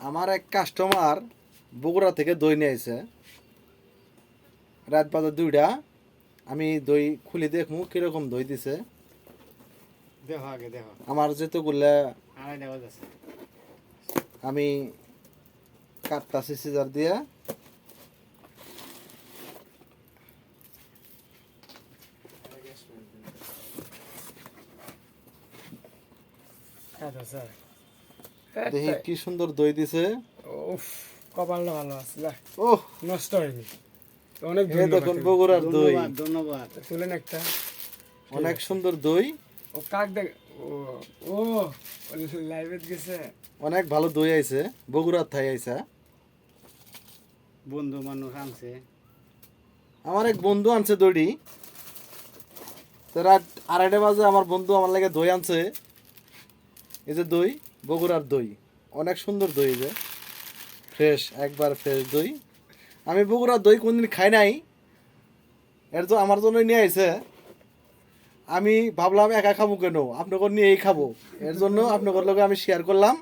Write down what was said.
আমার এক কাস্টমার বগুড়া থেকে দই নিয়ে আইছে। রাত বাজার দুইটা আমি দই খুলে দেখমু কীরকম দই দিছে। দেখো আগে দেখো। আমার যাচ্ছে। আমি কাটতাছি সিজার দিয়া। দেখি কি সুন্দর দই দিছে। উফ কপালটা ভালো আছে ওহ। নষ্ট হয়নি। অনেক দেখুন বগুড়ার দই। ধন্যবাদ তুলেন একটা। অনেক সুন্দর দই। ও কাক দেখ ও ও লাইভে গেছে। অনেক ভালো দই আইছে বগুড়ার থাই আইসা বন্ধু মানুষ আনছে। আমার এক বন্ধু আনছে দড়ি রাত আড়াইটা বাজে আমার বন্ধু আমার লাগে দই আনছে। এই যে দই, বগুড়ার দই। অনেক সুন্দর দই যে। ফ্রেশ, একবার ফ্রেশ দই। আমি বগুড়ার দই কোনদিন খাই নাই। এর তো আমার জন্য নিয়ে আইছে। আমি ভাবলাম একা খাব কেন? আপনাকে নিয়েই খাব। এর জন্য আপনাদের লগে আমি শেয়ার করলাম।